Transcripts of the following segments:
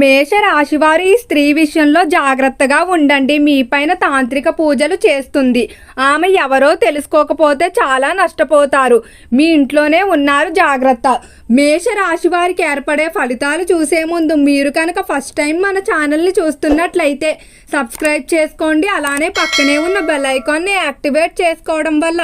మేష రాశివారు ఈ స్త్రీ విషయంలో జాగ్రత్తగా ఉండండి. మీ పైన తాంత్రిక పూజలు చేస్తుంది. ఆమె ఎవరో తెలుసుకోకపోతే చాలా నష్టపోతారు. మీ ఇంట్లోనే ఉన్నారు జాగ్రత్త. మేష రాశి వారికి ఏర్పడే ఫలితాలు చూసే ముందు మీరు కనుక ఫస్ట్ టైం మన ఛానల్ని చూస్తున్నట్లయితే సబ్స్క్రైబ్ చేసుకోండి. అలానే పక్కనే ఉన్న బెల్ ఐకాన్ని యాక్టివేట్ చేసుకోవడం వల్ల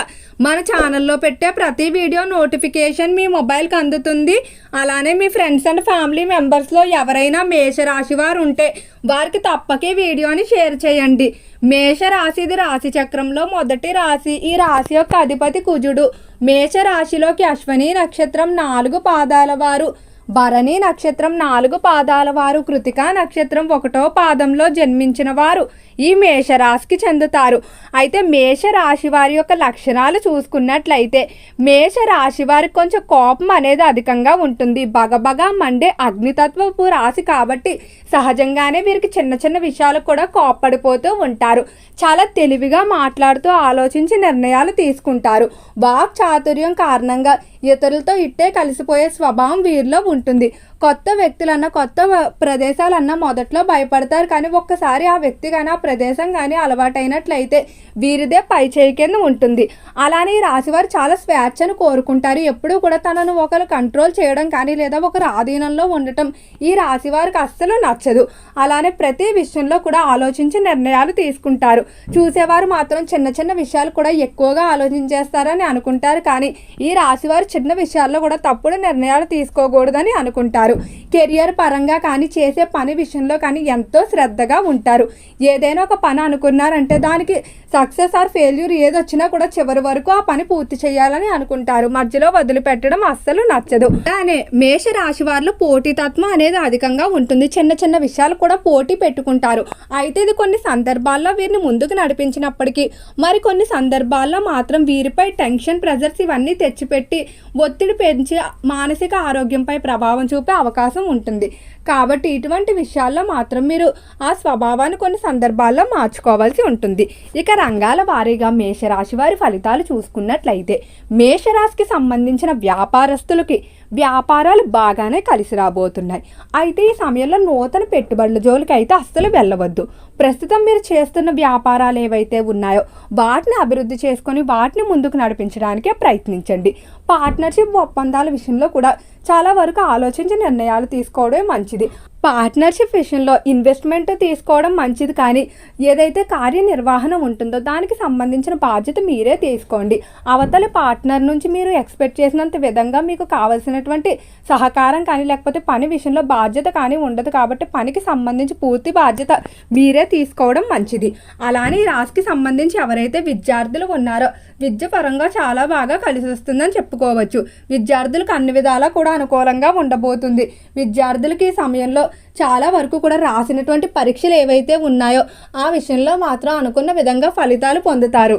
మన ఛానల్లో పెట్టే ప్రతి వీడియో నోటిఫికేషన్ మీ మొబైల్కి అందుతుంది. అలానే మీ ఫ్రెండ్స్ అండ్ ఫ్యామిలీ మెంబర్స్లో ఎవరైనా మే మేషరాశి వారు ఉంటే వారికి తప్పకే వీడియోని షేర్ చేయండి. మేష రాశిది రాశి చక్రంలో మొదటి రాశి ఈ రాశి యొక్క అధిపతి కుజుడు. మేష రాశిలోకి అశ్వని నక్షత్రం నాలుగు పాదాల వారు. భరణి నక్షత్రం నాలుగు పాదాల వారు కృతికా నక్షత్రం ఒకటో పాదంలో జన్మించిన వారు. ఈ మేషరాశికి చెందుతారు. అయితే మేషరాశి వారి యొక్క లక్షణాలు చూసుకున్నట్లయితే మేషరాశి వారికి కొంచెం కోపం అనేది అధికంగా ఉంటుంది. బగబగా మండే అగ్నితత్వపు రాశి కాబట్టి సహజంగానే వీరికి చిన్న చిన్న విషయాలు కూడా కోప్పడిపోతూ ఉంటారు. చాలా తెలివిగా మాట్లాడుతూ ఆలోచించి నిర్ణయాలు తీసుకుంటారు. వాక్ చాతుర్యం కారణంగా ఇతరులతో ఇట్టే కలిసిపోయే స్వభావం వీరిలో ఉంటుంది. కొత్త వ్యక్తులన్నా కొత్త ప్రదేశాలన్నా మొదట్లో భయపడతారు. కానీ ఒక్కసారి ఆ వ్యక్తి కానీ ఆ ప్రదేశం కానీ అలవాటైనట్లయితే వీరిదే పై చేయి కింద ఉంటుంది. అలానే ఈ రాశివారు చాలా స్వేచ్ఛను కోరుకుంటారు. ఎప్పుడూ కూడా తనను ఒకరు కంట్రోల్ చేయడం కానీ లేదా ఒకరు ఆధీనంలో ఉండటం ఈ రాశివారికి అస్సలు నచ్చదు. అలానే ప్రతి విషయంలో కూడా ఆలోచించి నిర్ణయాలు తీసుకుంటారు. చూసేవారు మాత్రం చిన్న చిన్న విషయాలు కూడా ఎక్కువగా ఆలోచించేస్తారని అనుకుంటారు. కానీ ఈ రాశివారు చిన్న విషయాల్లో కూడా తప్పుడు నిర్ణయాలు తీసుకోకూడదని అనుకుంటారు. కెరియర్ పరంగా కానీ చేసే పని విషయంలో కానీ ఎంతో శ్రద్ధగా ఉంటారు. ఏదైనా ఒక పని అనుకున్నారంటే దానికి సక్సెస్ ఆర్ ఫెయిల్యూర్ ఏదొచ్చినా కూడా చివరి వరకు ఆ పని పూర్తి చేయాలని అనుకుంటారు. మధ్యలో వదిలిపెట్టడం అస్సలు నచ్చదు. అలానే మేష రాశి వారిలో పోటీతత్వం అనేది అధికంగా ఉంటుంది. చిన్న చిన్న విషయాలు కూడా పోటీ పెట్టుకుంటారు. అయితే ఇది కొన్ని సందర్భాల్లో వీరిని ముందుకు నడిపించినప్పటికీ మరి కొన్ని సందర్భాల్లో మాత్రం వీరిపై టెన్షన్ ప్రెజర్స్ ఇవన్నీ తెచ్చిపెట్టి ఒత్తిడి పెంచి మానసిక ఆరోగ్యంపై ప్రభావం చూపి అవకాశం ఉంటుంది. కాబట్టి ఇటువంటి విషయాల్లో మాత్రం మీరు ఆ స్వభావాన్ని కొన్ని సందర్భాల్లో మార్చుకోవాల్సి ఉంటుంది. ఇక రంగాల వారీగా మేషరాశి వారి ఫలితాలు చూసుకున్నట్లయితే మేషరాశికి సంబంధించిన వ్యాపారస్తులకి వ్యాపారాలు బాగానే కలిసి రాబోతున్నాయి. అయితే ఈ సమయంలో నూతన పెట్టుబడుల జోలికి అయితే అస్సలు వెళ్ళవద్దు. ప్రస్తుతం మీరు చేస్తున్న వ్యాపారాలు ఏవైతే ఉన్నాయో వాటిని అభివృద్ధి చేసుకొని వాటిని ముందుకు నడిపించడానికే ప్రయత్నించండి. పార్ట్నర్షిప్ ఒప్పందాల విషయంలో కూడా చాలా వరకు ఆలోచించి నిర్ణయాలు తీసుకోవడమే మంచిది. పార్ట్నర్షిప్ విషయంలో ఇన్వెస్ట్మెంట్ తీసుకోవడం మంచిది కానీ ఏదైతే కార్యనిర్వహణ ఉంటుందో దానికి సంబంధించిన బాధ్యత మీరే తీసుకోండి. అవతలి పార్ట్నర్ నుంచి మీరు ఎక్స్పెక్ట్ చేసినంత విధంగా మీకు కావలసినటువంటి సహకారం కానీ లేకపోతే పని విషయంలో బాధ్యత కానీ ఉండదు కాబట్టి పనికి సంబంధించి పూర్తి బాధ్యత మీరే తీసుకోవడం మంచిది. అలానే ఈ రాశికి సంబంధించి ఎవరైతే విద్యార్థులు ఉన్నారో విద్య పరంగా చాలా బాగా కలిసి వస్తుందని చెప్పుకోవచ్చు. విద్యార్థులకు అన్ని విధాలా కూడా అనుకూలంగా ఉండబోతుంది. విద్యార్థులకి ఈ సమయంలో చాలా వరకు కూడా రాసినటువంటి పరీక్షలు ఏవైతే ఉన్నాయో ఆ విషయంలో మాత్రం అనుకున్న విధంగా ఫలితాలు పొందుతారు.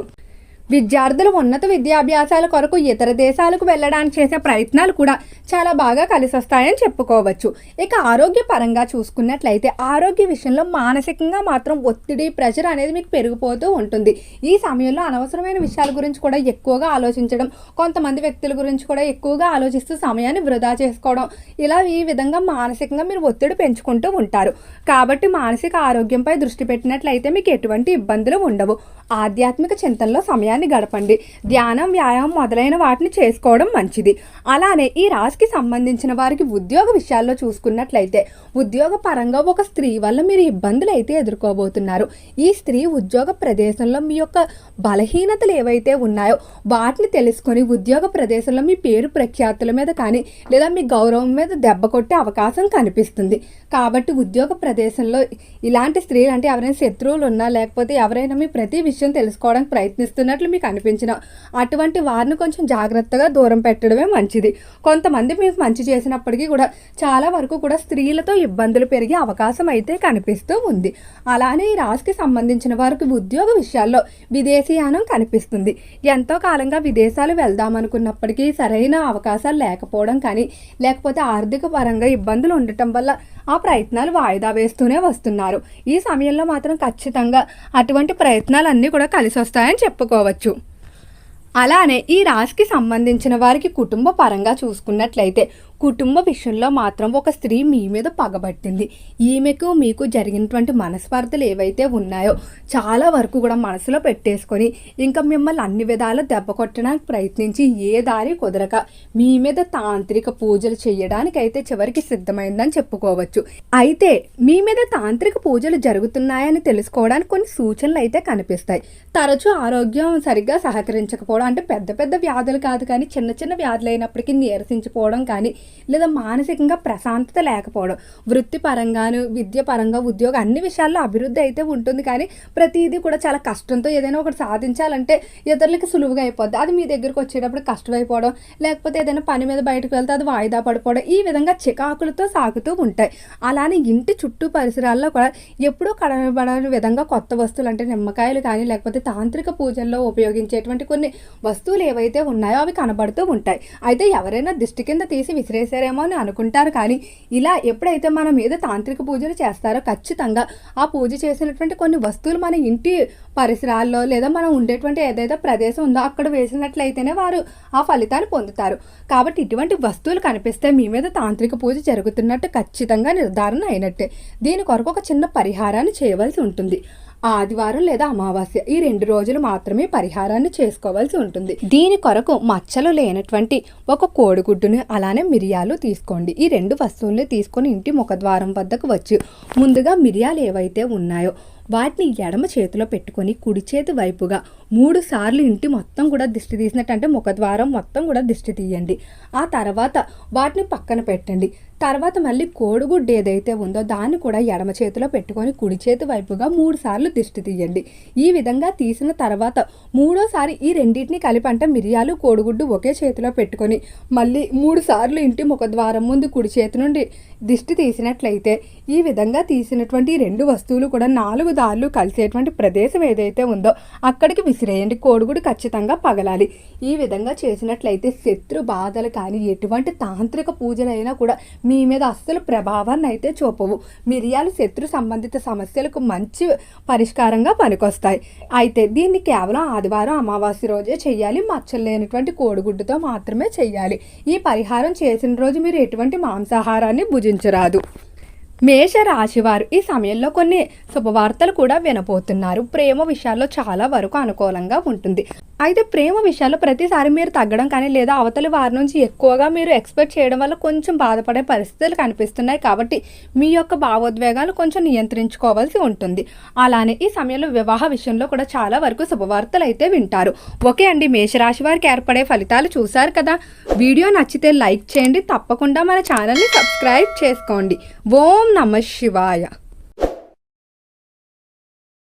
విద్యార్థులు ఉన్నత విద్యాభ్యాసాల కొరకు ఇతర దేశాలకు వెళ్ళడానికి చేసే ప్రయత్నాలు కూడా చాలా బాగా కలిసొస్తాయని చెప్పుకోవచ్చు. ఇక ఆరోగ్య పరంగా చూసుకున్నట్లయితే ఆరోగ్య విషయంలో మానసికంగా మాత్రం ఒత్తిడి ప్రెషర్ అనేది మీకు పెరిగిపోతూ ఉంటుంది. ఈ సమయంలో అనవసరమైన విషయాల గురించి కూడా ఎక్కువగా ఆలోచించడం కొంతమంది వ్యక్తుల గురించి కూడా ఎక్కువగా ఆలోచిస్తూ సమయాన్ని వృధా చేసుకోవడం ఇలా ఈ విధంగా మానసికంగా మీరు ఒత్తిడి పెంచుకుంటూ ఉంటారు. కాబట్టి మానసిక ఆరోగ్యంపై దృష్టి పెట్టినట్లయితే మీకు ఎటువంటి ఇబ్బందులు ఉండవు. ఆధ్యాత్మిక చింతనలో సమయాన్ని గడపండి. ధ్యానం వ్యాయామం మొదలైన వాటిని చేసుకోవడం మంచిది. అలానే ఈ రాశికి సంబంధించిన వారికి ఉద్యోగ విషయాల్లో చూసుకున్నట్లయితే ఉద్యోగ పరంగా ఒక స్త్రీ వల్ల మీరు ఇబ్బందులు అయితే ఎదుర్కోబోతున్నారు. ఈ స్త్రీ ఉద్యోగ ప్రదేశంలో మీ యొక్క బలహీనతలు ఏవైతే ఉన్నాయో వాటిని తెలుసుకొని ఉద్యోగ ప్రదేశంలో మీ పేరు ప్రఖ్యాతుల మీద కానీ లేదా మీ గౌరవం మీద దెబ్బ కొట్టే అవకాశం కనిపిస్తుంది. కాబట్టి ఉద్యోగ ప్రదేశంలో ఇలాంటి స్త్రీలు అంటే ఎవరైనా శత్రువులు ఉన్నా లేకపోతే ఎవరైనా మీ ప్రతి విషయం తెలుసుకోవడానికి ప్రయత్నిస్తున్నట్లు మీకు అనిపించిన అటువంటి వారిని కొంచెం జాగ్రత్తగా దూరం పెట్టడమే మంచిది. కొంతమంది మీకు మంచి చేసినప్పటికీ కూడా చాలా వరకు కూడా స్త్రీలతో ఇబ్బందులు పెరిగే అవకాశం అయితే కనిపిస్తూ ఉంది. అలానే ఈ రాశికి సంబంధించిన వారికి ఉద్యోగ విషయాల్లో విదేశీయానం కనిపిస్తుంది. ఎంతో కాలంగా విదేశాలు వెళ్దామనుకున్నప్పటికీ సరైన అవకాశాలు లేకపోవడం కానీ లేకపోతే ఆర్థిక పరంగా ఇబ్బందులు ఉండటం వల్ల ఆ ప్రయత్నాలు వాయిదా వేస్తూనే వస్తున్నారు. ఈ సమయంలో మాత్రం ఖచ్చితంగా అటువంటి ప్రయత్నాలన్నీ కూడా కలిసి వస్తాయని చెప్పుకోవచ్చు. అలానే ఈ రాశికి సంబంధించిన వారికి కుటుంబ పరంగా చూసుకున్నట్లయితే కుటుంబ విషయంలో మాత్రం ఒక స్త్రీ మీ మీద పగబట్టింది. ఈమెకు మీకు జరిగినటువంటి మనస్పార్థలు ఏవైతే ఉన్నాయో చాలా వరకు కూడా మనసులో పెట్టేసుకొని ఇంకా మిమ్మల్ని అన్ని విధాలు దెబ్బ కొట్టడానికి ప్రయత్నించి ఏ దారి కుదరక మీ మీద తాంత్రిక పూజలు చేయడానికి అయితే చివరికి సిద్ధమైందని చెప్పుకోవచ్చు. అయితే మీ మీద తాంత్రిక పూజలు జరుగుతున్నాయని తెలుసుకోవడానికి కొన్ని సూచనలు అయితే కనిపిస్తాయి. తరచూ ఆరోగ్యం సరిగ్గా సహకరించకపోవడం అంటే పెద్ద పెద్ద వ్యాధులు కాదు కానీ చిన్న చిన్న వ్యాధులు అయినప్పటికీ నీరసించిపోవడం కానీ లేదా మానసికంగా ప్రశాంతత లేకపోవడం వృత్తిపరంగాను విద్యపరంగా ఉద్యోగం అన్ని విషయాల్లో అభివృద్ధి అయితే ఉంటుంది. కానీ ప్రతిదీ కూడా చాలా కష్టంతో ఏదైనా ఒకటి సాధించాలంటే ఇతరులకి సులువుగా అయిపోద్ది. అది మీ దగ్గరకు వచ్చేటప్పుడు కష్టమైపోవడం లేకపోతే ఏదైనా పని మీద బయటకు వెళ్తే అది వాయిదా పడిపోవడం ఈ విధంగా చికాకులతో సాగుతూ ఉంటాయి. అలానే ఇంటి చుట్టూ పరిసరాల్లో కూడా ఎప్పుడూ కడబడని విధంగా కొత్త వస్తువులు అంటే నిమ్మకాయలు కానీ లేకపోతే తాంత్రిక పూజల్లో ఉపయోగించేటువంటి కొన్ని వస్తువులు ఏవైతే ఉన్నాయో అవి కనబడుతూ ఉంటాయి. అయితే ఎవరైనా దిష్టి కింద తీసి విసిరేసారేమో అని అనుకుంటారు. కానీ ఇలా ఎప్పుడైతే మన మీద తాంత్రిక పూజలు చేస్తారో ఖచ్చితంగా ఆ పూజ చేసినటువంటి కొన్ని వస్తువులు మన ఇంటి పరిసరాల్లో లేదా మనం ఉండేటువంటి ఏదైతే ప్రదేశం ఉందో అక్కడ వేసినట్లయితేనే వారు ఆ ఫలితాన్ని పొందుతారు. కాబట్టి ఇటువంటి వస్తువులు కనిపిస్తే మీ మీద తాంత్రిక పూజ జరుగుతున్నట్టు ఖచ్చితంగా నిర్ధారణ అయినట్టే. దీని కొరకు ఒక చిన్న పరిహారాన్ని చేయవలసి ఉంటుంది. ఆదివారం లేదా అమావాస్య ఈ రెండు రోజులు మాత్రమే పరిహారాన్ని చేసుకోవాల్సి ఉంటుంది. దీని కొరకు మచ్చలు లేనటువంటి ఒక కోడిగుడ్డుని అలానే మిరియాలు తీసుకోండి. ఈ రెండు వస్తువుల్ని తీసుకొని ఇంటి ముఖద్వారం వద్దకు వచ్చి. ముందుగా మిరియాలు ఏవైతే ఉన్నాయో వాటిని ఎడమ చేతిలో పెట్టుకొని కుడి చేతి వైపుగా మూడు సార్లు ఇంటి మొత్తం కూడా దిష్టి తీసినట్టు అంటే ముఖద్వారం మొత్తం కూడా దిష్టి తీయండి. ఆ తర్వాత వాటిని పక్కన పెట్టండి. తర్వాత మళ్ళీ కోడిగుడ్డు ఏదైతే ఉందో దాన్ని కూడా ఎడమ చేతిలో పెట్టుకొని కుడి చేతి వైపుగా మూడు సార్లు దిష్టి తీయండి. ఈ విధంగా తీసిన తర్వాత మూడోసారి ఈ రెండింటిని కలిపి అంటే మిరియాలు కోడిగుడ్డు ఒకే చేతిలో పెట్టుకొని మళ్ళీ మూడు సార్లు ఇంటి ముఖద్వారం ముందు కుడి చేతి నుండి దిష్టి తీసినట్లయితే ఈ విధంగా తీసినటువంటి రెండు వస్తువులు కూడా నాలుగు దారులు కలిసేటువంటి ప్రదేశం ఏదైతే ఉందో అక్కడికి విసిరేయండి. కోడిగుడు ఖచ్చితంగా పగలాలి. ఈ విధంగా చేసినట్లయితే శత్రు బాధలు కానీ ఎటువంటి తాంత్రిక పూజలైనా కూడా మీ మీద అస్సలు ప్రభావాన్ని అయితే చూపవు. మిరియాలు శత్రు సంబంధిత సమస్యలకు మంచి పరిష్కారంగా పనికొస్తాయి. అయితే దీన్ని కేవలం ఆదివారం అమావాస్య రోజే చేయాలి. మచ్చలు లేనటువంటి కోడిగుడ్డుతో మాత్రమే చేయాలి. ఈ పరిహారం చేసిన రోజు మీరు ఎటువంటి మాంసాహారాన్ని భుజించరాదు. మేష రాశివారు ఈ సమయంలో కొన్ని శుభవార్తలు కూడా వినబోతున్నారు. ప్రేమ విషయాల్లో చాలా వరకు అనుకూలంగా ఉంటుంది. అయితే ప్రేమ విషయాల్లో ప్రతిసారి మీరు తగ్గడం కానీ లేదా అవతలి వారి నుంచి ఎక్కువగా మీరు ఎక్స్పెక్ట్ చేయడం వల్ల కొంచెం బాధపడే పరిస్థితులు కనిపిస్తున్నాయి కాబట్టి మీ యొక్క భావోద్వేగాలు కొంచెం నియంత్రించుకోవాల్సి ఉంటుంది. అలానే ఈ సమయంలో వివాహ విషయంలో కూడా చాలా వరకు శుభవార్తలు అయితే వింటారు. ఓకే అండి మేషరాశి వారికి ఏర్పడే ఫలితాలు చూశారు కదా? వీడియో నచ్చితే లైక్ చేయండి. తప్పకుండా మన ఛానల్ని సబ్స్క్రైబ్ చేసుకోండి. ఓం నమ శివాయ.